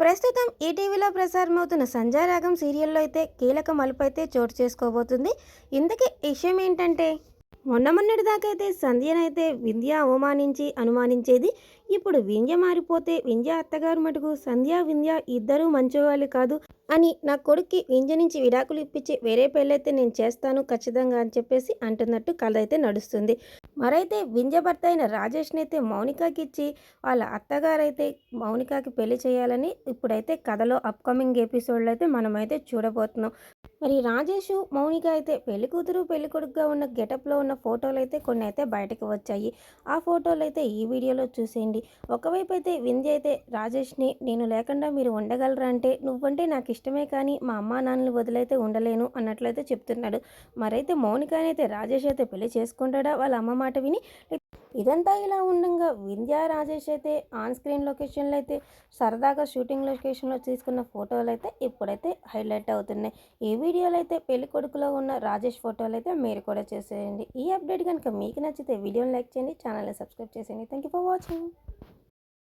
ప్రస్తుతం ఈటీవీలో ప్రసారమవుతున్న సంజారాగం సీరియల్లో అయితే కీలక మలుపు అయితే చోటు చేసుకోబోతుంది. ఇంతకీ విషయం ఏంటంటే మొన్న మొన్నటి దాకా అయితే సంధ్యనైతే వింధ్య అవమానించి అనుమానించేది. ఇప్పుడు వింధ్య మారిపోతే వింధ్య అత్తగారు మటుకు సంధ్య వింధ్య ఇద్దరూ మంచివాళ్ళు కాదు. అని నా కొడుక్కి వింజ నుంచి విడాకులు ఇప్పించి వేరే పెళ్ళైతే నేను చేస్తాను ఖచ్చితంగా అని చెప్పేసి అంటున్నట్టు కథ అయితే నడుస్తుంది. మరైతే వింజ భర్త అయిన రాజేష్ని అయితే మౌనికకి ఇచ్చి వాళ్ళ అత్తగారైతే మౌనికకి పెళ్ళి చేయాలని ఇప్పుడైతే కథలో అప్కమింగ్ ఎపిసోడ్లో అయితే మనమైతే చూడబోతున్నాం. మరి రాజేష్ మౌనిక అయితే పెళ్ళి కూతురు పెళ్ళి కొడుకుగా ఉన్న గెటప్లో ఉన్న ఫోటోలు అయితే కొన్ని అయితే బయటకు వచ్చాయి. ఆ ఫోటోలు అయితే ఈ వీడియోలో చూసేయండి. ఒకవైపు అయితే వింధ్య అయితే రాజేష్ని నేను లేకుండా మీరు ఉండగలరా అంటే నువ్వంటే నాకు ఇష్టమే కానీ మా అమ్మా నాన్నలు వదిలైతే ఉండలేను అన్నట్లయితే చెప్తున్నాడు. మరైతే మౌనికనైతే రాజేష్ అయితే పెళ్ళి చేసుకుంటాడా వాళ్ళ అమ్మ మాట విని ఇదంతా ఇలా ఉండగా వింధ్యా రాజేష్ అయితే ఆన్ స్క్రీన్ లొకేషన్లో అయితే సరదాగా షూటింగ్ లొకేషన్లో తీసుకున్న ఫోటోలు అయితే ఇప్పుడైతే హైలైట్ అవుతున్నాయి. ఈ వీడియోలో అయితే పెళ్ళి కొడుకులో ఉన్న రాజేష్ ఫోటోలు అయితే మీరు కూడా చేసేయండి. ఈ అప్డేట్ కనుక మీకు నచ్చితే వీడియోని లైక్ చేయండి ఛానల్ని సబ్స్క్రైబ్ చేసేయండి. Thank you for watching